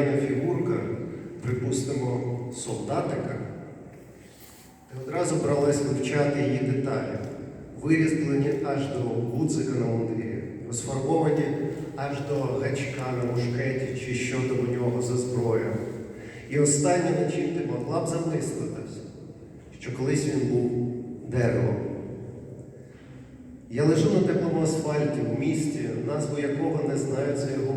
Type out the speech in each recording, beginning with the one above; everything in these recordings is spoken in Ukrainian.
фігурка, припустимо, солдатика, ти одразу бралась вивчати її деталі, вирізблені аж до гудзика на мундирі, розфарбовані аж до гачка на мушкеті чи що там у нього за зброя. І останнє, над чим ти могла б замислитись, що колись він був деревом. Я лежу на теплому асфальті в місті, назву якого не знаю за його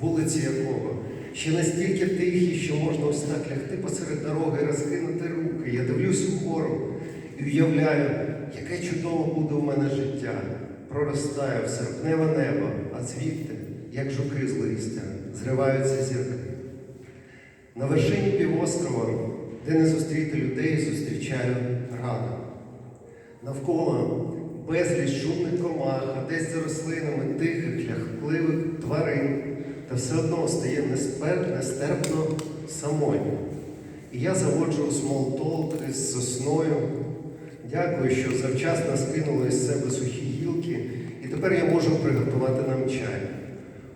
вулиці якого ще настільки тихі, що можна ось так лягти посеред дороги, розкинути руки. Я дивлюсь угору і уявляю, яке чудово буде у мене життя. Проростаю в серпневе небо, а звідти, як жуки з листя, зриваються зірки. На вершині півострова, де не зустріти людей, зустрічаю раду. Навколо безліч шумних комах, а десь за рослинами тихих, ляхкливих тварин, все одно стає нестерпно самотньо. І я заводжу смолтолк із сосною. Дякую, що завчасно скинули з себе сухі гілки, і тепер я можу приготувати нам чай.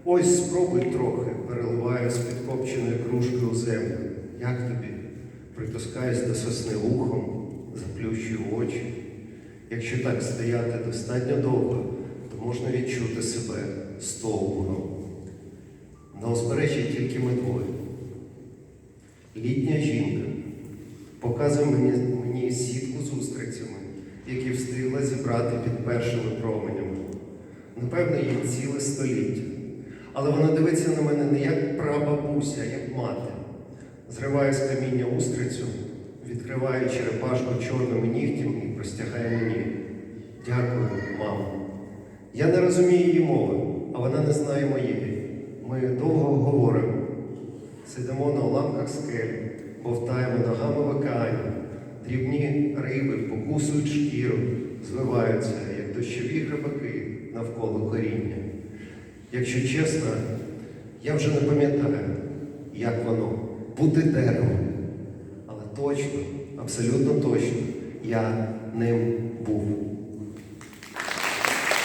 Ось спробуй трохи, переливаю з підкопченої кружки у землю. Як тобі? Притискаюсь до сосни ухом, заплющую очі. Якщо так стояти достатньо довго, то можна відчути себе стовбуром. На узбережжі тільки ми двоє. Літня жінка показує мені, мені сітку з устрицями, які встигла зібрати під першими променями. Напевно, їй ціле століття. Але вона дивиться на мене не як прабабуся, а як мати. Зриває з каміння устрицю, відкриває черепашку чорними нігтями і простягає мені. Дякую, мамо. Я не розумію її мови, а вона не знає моєї. Довго говоримо. Сидимо на уламках скелі, бовтаємо ногами в. Дрібні риби покусують шкіру, звиваються, як дощові грибаки навколо коріння. Якщо чесно, я вже не пам'ятаю, як воно бути деревом. Але точно, абсолютно точно, я ним був.